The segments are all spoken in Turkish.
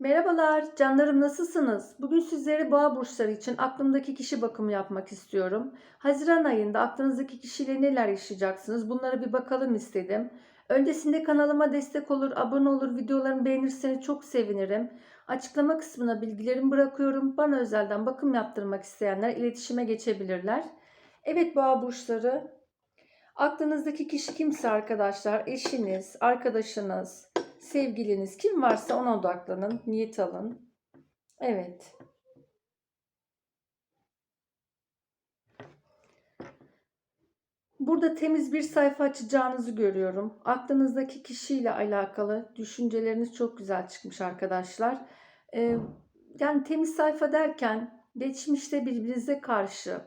Merhabalar, canlarım nasılsınız? Bugün sizlere boğa burçları için aklımdaki kişi bakımı yapmak istiyorum. Haziran ayında aklınızdaki kişiyle neler yaşayacaksınız? Bunlara bir bakalım istedim. Öncesinde kanalıma destek olur, abone olur, videolarımı beğenirseniz çok sevinirim. Açıklama kısmına bilgilerimi bırakıyorum. Bana özelden bakım yaptırmak isteyenler iletişime geçebilirler. Evet boğa burçları, aklınızdaki kişi kimse arkadaşlar, eşiniz, arkadaşınız, sevgiliniz kim varsa ona odaklanın, niyet alın. Evet. Burada temiz bir sayfa açacağınızı görüyorum. Aklınızdaki kişiyle alakalı düşünceleriniz çok güzel çıkmış arkadaşlar. Ee, yani temiz sayfa derken geçmişte birbirinize karşı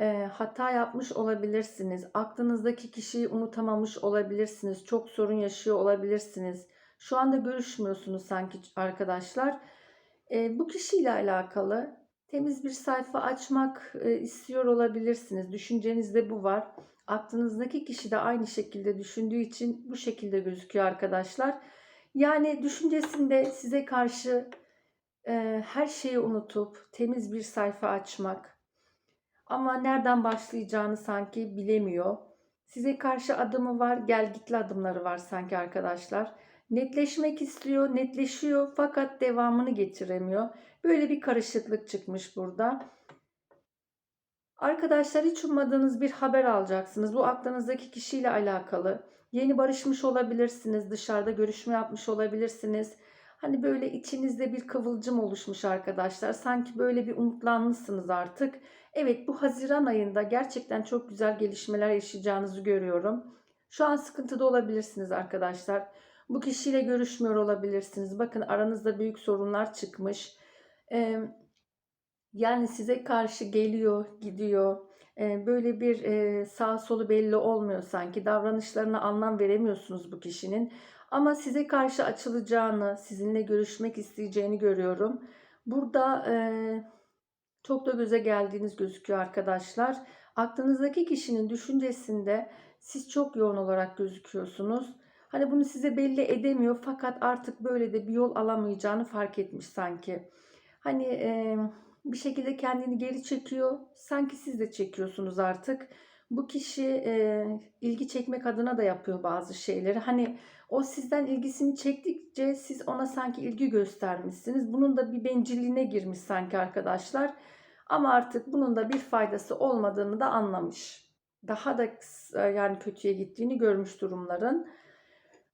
e, hata yapmış olabilirsiniz. Aklınızdaki kişiyi unutamamış olabilirsiniz. Çok sorun yaşıyor olabilirsiniz. Şu anda görüşmüyorsunuz sanki arkadaşlar. E, bu kişiyle alakalı temiz bir sayfa açmak e, istiyor olabilirsiniz. Düşüncenizde bu var. Aklınızdaki kişi de aynı şekilde düşündüğü için bu şekilde gözüküyor arkadaşlar. Yani düşüncesinde size karşı e, her şeyi unutup temiz bir sayfa açmak ama nereden başlayacağını sanki bilemiyor. Size karşı adımı var, gel gitli adımları var sanki arkadaşlar. Netleşmek istiyor, netleşiyor fakat devamını getiremiyor. Böyle bir karışıklık çıkmış burada. Arkadaşlar hiç ummadığınız bir haber alacaksınız. Bu aklınızdaki kişiyle alakalı. Yeni barışmış olabilirsiniz, dışarıda görüşme yapmış olabilirsiniz. Hani böyle içinizde bir kıvılcım oluşmuş arkadaşlar. Sanki böyle bir umutlanmışsınız artık. Evet bu Haziran ayında gerçekten çok güzel gelişmeler yaşayacağınızı görüyorum. Şu an sıkıntıda olabilirsiniz arkadaşlar. Bu kişiyle görüşmüyor olabilirsiniz. Bakın aranızda büyük sorunlar çıkmış. Ee, yani size karşı geliyor, gidiyor. Ee, böyle bir e, sağ solu belli olmuyor sanki. Davranışlarına anlam veremiyorsunuz bu kişinin. Ama size karşı açılacağını, sizinle görüşmek isteyeceğini görüyorum. Burada e, çok da göze geldiğiniz gözüküyor arkadaşlar. Aklınızdaki kişinin düşüncesinde siz çok yoğun olarak gözüküyorsunuz. Hani bunu size belli edemiyor fakat artık böyle de bir yol alamayacağını fark etmiş sanki. Hani e, bir şekilde kendini geri çekiyor. Sanki siz de çekiyorsunuz artık. Bu kişi e, ilgi çekmek adına da yapıyor bazı şeyleri. Hani o sizden ilgisini çektikçe siz ona sanki ilgi göstermişsiniz. Bunun da bir bencilliğine girmiş sanki arkadaşlar. Ama artık bunun da bir faydası olmadığını da anlamış. Daha da yani kötüye gittiğini görmüş durumların.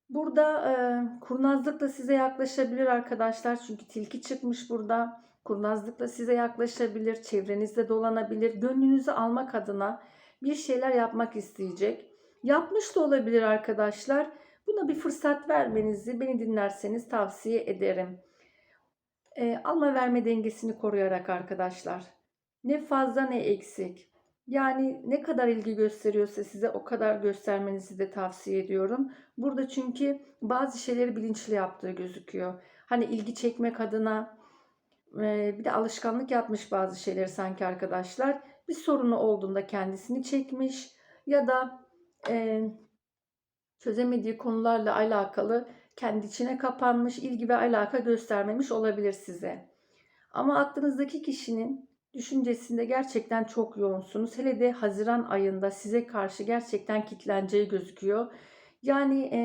Burada e, kurnazlıkla size yaklaşabilir arkadaşlar. Çünkü tilki çıkmış burada. Kurnazlıkla size yaklaşabilir, çevrenizde dolanabilir. Gönlünüzü almak adına bir şeyler yapmak isteyecek. Yapmış da olabilir arkadaşlar. Buna bir fırsat vermenizi beni dinlerseniz tavsiye ederim. E, alma verme dengesini koruyarak arkadaşlar. Ne fazla ne eksik. Yani ne kadar ilgi gösteriyorsa size o kadar göstermenizi de tavsiye ediyorum. Burada çünkü bazı şeyleri bilinçli yaptığı gözüküyor. Hani ilgi çekmek adına bir de alışkanlık yapmış bazı şeyleri sanki arkadaşlar. Bir sorunu olduğunda kendisini çekmiş ya da e, çözemediği konularla alakalı kendi içine kapanmış, ilgi ve alaka göstermemiş olabilir size. Ama aklınızdaki kişinin düşüncesinde gerçekten çok yoğunsunuz. Hele de Haziran ayında size karşı gerçekten kitleneceği gözüküyor. Yani e,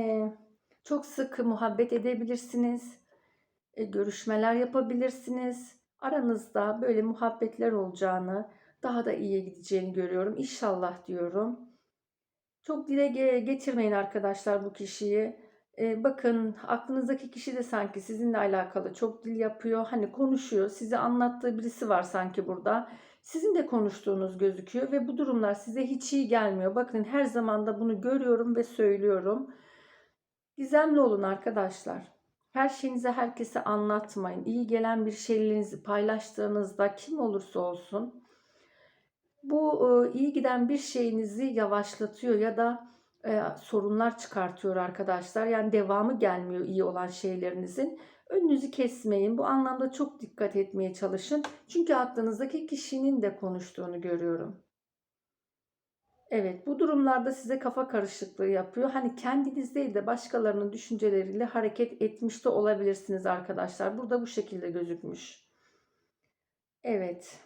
çok sık muhabbet edebilirsiniz. E, görüşmeler yapabilirsiniz. Aranızda böyle muhabbetler olacağını, daha da iyiye gideceğini görüyorum. İnşallah diyorum. Çok dile getirmeyin arkadaşlar bu kişiyi. E, bakın aklınızdaki kişi de sanki sizinle alakalı çok dil yapıyor. Hani konuşuyor. Size anlattığı birisi var sanki burada. Sizin de konuştuğunuz gözüküyor ve bu durumlar size hiç iyi gelmiyor. Bakın her zaman da bunu görüyorum ve söylüyorum. Gizemli olun arkadaşlar. Her şeyinizi herkese anlatmayın. İyi gelen bir şeylerinizi paylaştığınızda kim olursa olsun bu e, iyi giden bir şeyinizi yavaşlatıyor ya da e, sorunlar çıkartıyor arkadaşlar. Yani devamı gelmiyor iyi olan şeylerinizin. Önünüzü kesmeyin. Bu anlamda çok dikkat etmeye çalışın. Çünkü aklınızdaki kişinin de konuştuğunu görüyorum. Evet, bu durumlarda size kafa karışıklığı yapıyor. Hani kendiniz değil de başkalarının düşünceleriyle hareket etmiş de olabilirsiniz arkadaşlar. Burada bu şekilde gözükmüş. Evet.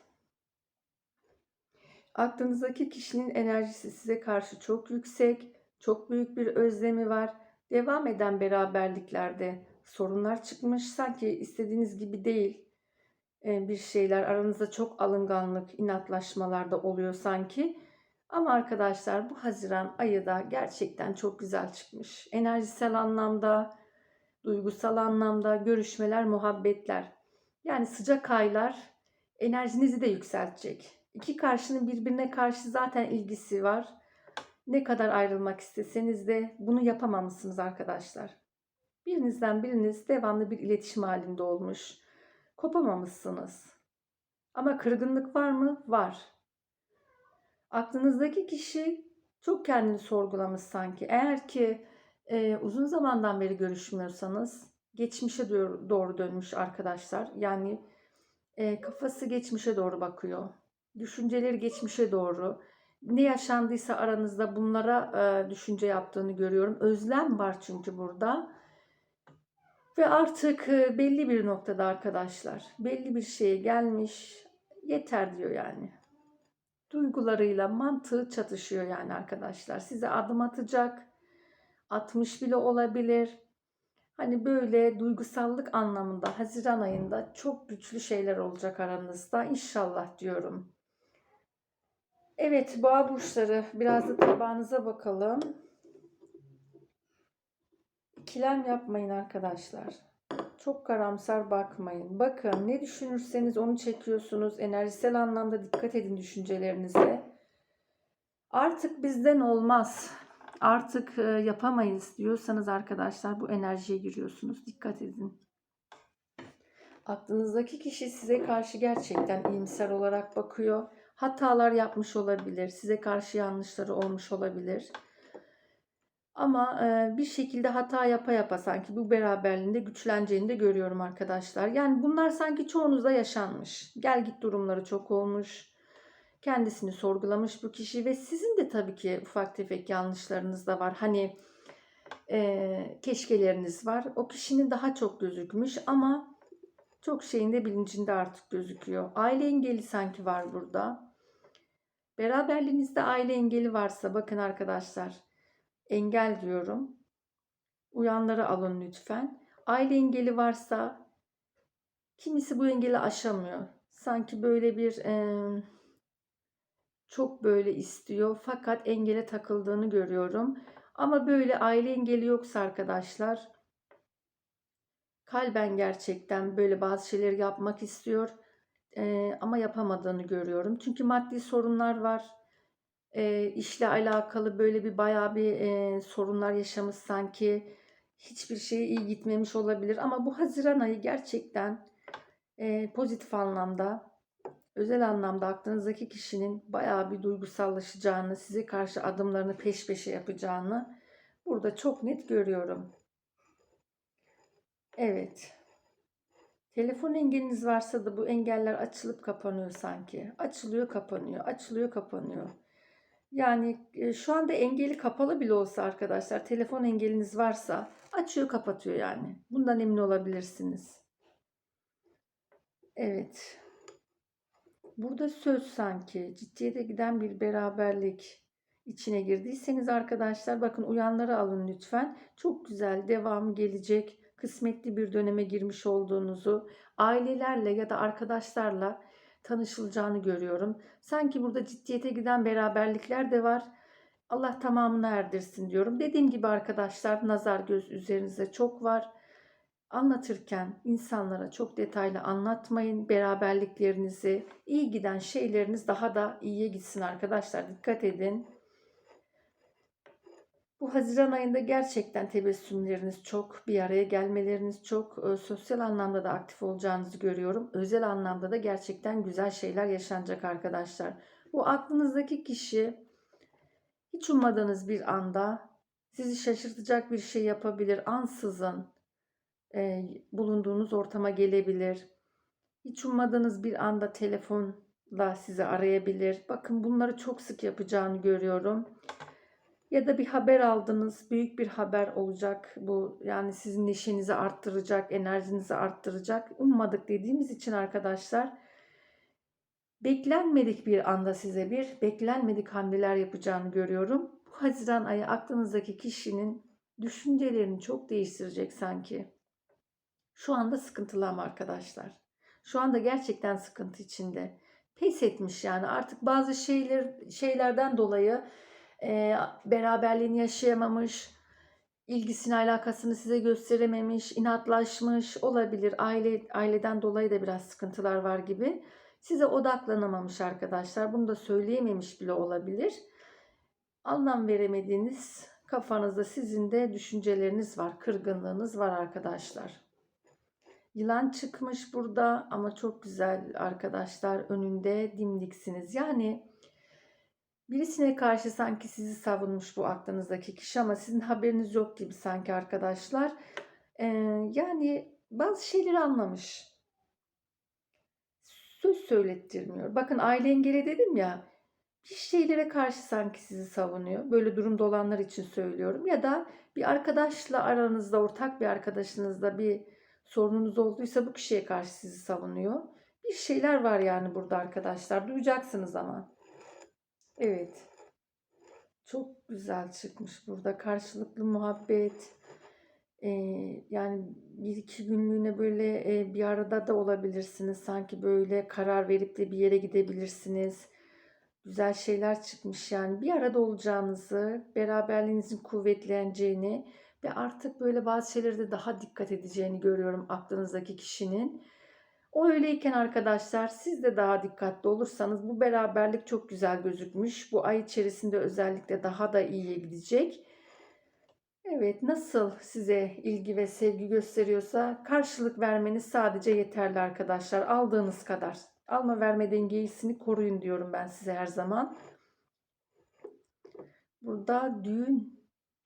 Aklınızdaki kişinin enerjisi size karşı çok yüksek, çok büyük bir özlemi var. Devam eden beraberliklerde sorunlar çıkmış. Sanki istediğiniz gibi değil e, bir şeyler. Aranızda çok alınganlık, inatlaşmalar da oluyor sanki. Ama arkadaşlar bu Haziran ayı da gerçekten çok güzel çıkmış. Enerjisel anlamda, duygusal anlamda görüşmeler, muhabbetler. Yani sıcak aylar enerjinizi de yükseltecek. İki karşının birbirine karşı zaten ilgisi var. Ne kadar ayrılmak isteseniz de bunu yapamamışsınız arkadaşlar. Birinizden biriniz devamlı bir iletişim halinde olmuş. Kopamamışsınız. Ama kırgınlık var mı? Var. Aklınızdaki kişi çok kendini sorgulamış sanki. Eğer ki e, uzun zamandan beri görüşmüyorsanız geçmişe doğru, dönmüş arkadaşlar. Yani e, kafası geçmişe doğru bakıyor. Düşünceleri geçmişe doğru. Ne yaşandıysa aranızda bunlara e, düşünce yaptığını görüyorum. Özlem var çünkü burada. Ve artık e, belli bir noktada arkadaşlar, belli bir şeye gelmiş, yeter diyor yani. Duygularıyla mantığı çatışıyor yani arkadaşlar. Size adım atacak, atmış bile olabilir. Hani böyle duygusallık anlamında Haziran ayında çok güçlü şeyler olacak aranızda. İnşallah diyorum. Evet boğa burçları biraz da tabağınıza bakalım. İkilem yapmayın arkadaşlar. Çok karamsar bakmayın. Bakın ne düşünürseniz onu çekiyorsunuz. Enerjisel anlamda dikkat edin düşüncelerinize. Artık bizden olmaz. Artık e, yapamayız diyorsanız arkadaşlar bu enerjiye giriyorsunuz. Dikkat edin. Aklınızdaki kişi size karşı gerçekten iyimser olarak bakıyor. Hatalar yapmış olabilir. Size karşı yanlışları olmuş olabilir. Ama e, bir şekilde hata yapa yapa sanki bu beraberliğinde güçleneceğini de görüyorum arkadaşlar. Yani bunlar sanki çoğunuzda yaşanmış. Gel git durumları çok olmuş. Kendisini sorgulamış bu kişi ve sizin de tabii ki ufak tefek yanlışlarınız da var. Hani e, keşkeleriniz var. O kişinin daha çok gözükmüş ama çok şeyin de bilincinde artık gözüküyor. Aile engeli sanki var burada. Beraberliğinizde aile engeli varsa bakın arkadaşlar engel diyorum. Uyanları alın lütfen. Aile engeli varsa kimisi bu engeli aşamıyor. Sanki böyle bir e, çok böyle istiyor fakat engele takıldığını görüyorum. Ama böyle aile engeli yoksa arkadaşlar kalben gerçekten böyle bazı şeyleri yapmak istiyor e, ama yapamadığını görüyorum. Çünkü maddi sorunlar var. E, işle alakalı böyle bir bayağı bir e, sorunlar yaşamış sanki. Hiçbir şey iyi gitmemiş olabilir ama bu Haziran ayı gerçekten e, pozitif anlamda, özel anlamda aklınızdaki kişinin bayağı bir duygusallaşacağını, size karşı adımlarını peş peşe yapacağını burada çok net görüyorum. Evet. Telefon engeliniz varsa da bu engeller açılıp kapanıyor sanki. Açılıyor, kapanıyor, açılıyor, kapanıyor. Yani e, şu anda engeli kapalı bile olsa arkadaşlar, telefon engeliniz varsa açıyor, kapatıyor yani. Bundan emin olabilirsiniz. Evet. Burada söz sanki ciddiyete giden bir beraberlik içine girdiyseniz arkadaşlar bakın uyanları alın lütfen. Çok güzel devam gelecek kısmetli bir döneme girmiş olduğunuzu, ailelerle ya da arkadaşlarla tanışılacağını görüyorum. Sanki burada ciddiyete giden beraberlikler de var. Allah tamamını erdirsin diyorum. Dediğim gibi arkadaşlar nazar göz üzerinize çok var. Anlatırken insanlara çok detaylı anlatmayın. Beraberliklerinizi, iyi giden şeyleriniz daha da iyiye gitsin arkadaşlar. Dikkat edin. Bu Haziran ayında gerçekten tebessümleriniz çok, bir araya gelmeleriniz çok, e, sosyal anlamda da aktif olacağınızı görüyorum. Özel anlamda da gerçekten güzel şeyler yaşanacak arkadaşlar. Bu aklınızdaki kişi hiç ummadığınız bir anda sizi şaşırtacak bir şey yapabilir. Ansızın e, bulunduğunuz ortama gelebilir. Hiç ummadığınız bir anda telefon da sizi arayabilir. Bakın bunları çok sık yapacağını görüyorum. Ya da bir haber aldınız. Büyük bir haber olacak. Bu yani sizin neşenizi arttıracak, enerjinizi arttıracak. Ummadık dediğimiz için arkadaşlar beklenmedik bir anda size bir beklenmedik hamleler yapacağını görüyorum. Bu Haziran ayı aklınızdaki kişinin düşüncelerini çok değiştirecek sanki. Şu anda sıkıntılı ama arkadaşlar. Şu anda gerçekten sıkıntı içinde. Pes etmiş yani artık bazı şeyler şeylerden dolayı e, beraberliğini yaşayamamış, ilgisini alakasını size gösterememiş, inatlaşmış olabilir. Aile aileden dolayı da biraz sıkıntılar var gibi. Size odaklanamamış arkadaşlar. Bunu da söyleyememiş bile olabilir. Anlam veremediğiniz kafanızda sizin de düşünceleriniz var, kırgınlığınız var arkadaşlar. Yılan çıkmış burada ama çok güzel arkadaşlar. Önünde dimdiksiniz. Yani birisine karşı sanki sizi savunmuş bu aklınızdaki kişi ama sizin haberiniz yok gibi sanki arkadaşlar. Ee, yani bazı şeyleri anlamış. Söz söylettirmiyor. Bakın aile engeli dedim ya. Bir şeylere karşı sanki sizi savunuyor. Böyle durumda olanlar için söylüyorum. Ya da bir arkadaşla aranızda, ortak bir arkadaşınızla bir sorununuz olduysa bu kişiye karşı sizi savunuyor. Bir şeyler var yani burada arkadaşlar. Duyacaksınız ama. Evet. Çok güzel çıkmış burada. Karşılıklı muhabbet. Ee, yani bir iki günlüğüne böyle e, bir arada da olabilirsiniz. Sanki böyle karar verip de bir yere gidebilirsiniz. Güzel şeyler çıkmış yani. Bir arada olacağınızı, beraberliğinizin kuvvetleneceğini ve artık böyle bazı şeylere de daha dikkat edeceğini görüyorum aklınızdaki kişinin. O öyleyken arkadaşlar siz de daha dikkatli olursanız bu beraberlik çok güzel gözükmüş. Bu ay içerisinde özellikle daha da iyiye gidecek. Evet nasıl size ilgi ve sevgi gösteriyorsa karşılık vermeniz sadece yeterli arkadaşlar. Aldığınız kadar. Alma verme dengesini koruyun diyorum ben size her zaman. Burada düğün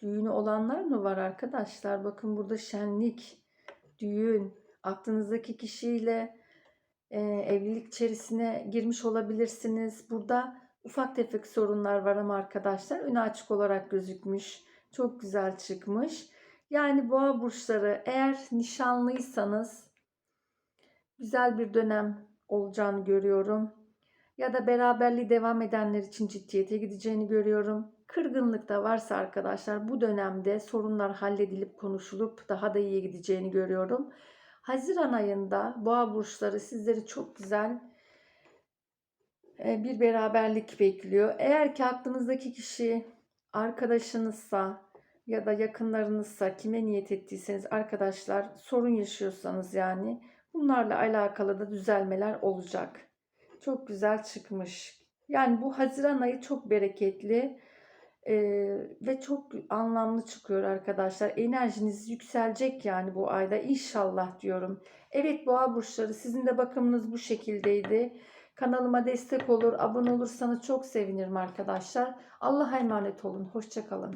Düğünü olanlar mı var arkadaşlar? Bakın burada şenlik, düğün, aklınızdaki kişiyle e, evlilik içerisine girmiş olabilirsiniz. Burada ufak tefek sorunlar var ama arkadaşlar önü açık olarak gözükmüş. Çok güzel çıkmış. Yani boğa burçları eğer nişanlıysanız güzel bir dönem olacağını görüyorum. Ya da beraberliği devam edenler için ciddiyete gideceğini görüyorum. Kırgınlık da varsa arkadaşlar bu dönemde sorunlar halledilip konuşulup daha da iyiye gideceğini görüyorum. Haziran ayında boğa burçları sizleri çok güzel e, bir beraberlik bekliyor. Eğer ki aklınızdaki kişi arkadaşınızsa ya da yakınlarınızsa kime niyet ettiyseniz arkadaşlar sorun yaşıyorsanız yani bunlarla alakalı da düzelmeler olacak. Çok güzel çıkmış. Yani bu Haziran ayı çok bereketli ee, ve çok anlamlı çıkıyor arkadaşlar. Enerjiniz yükselecek yani bu ayda inşallah diyorum. Evet boğa burçları sizin de bakımınız bu şekildeydi. Kanalıma destek olur, abone olursanız çok sevinirim arkadaşlar. Allah'a emanet olun. Hoşçakalın.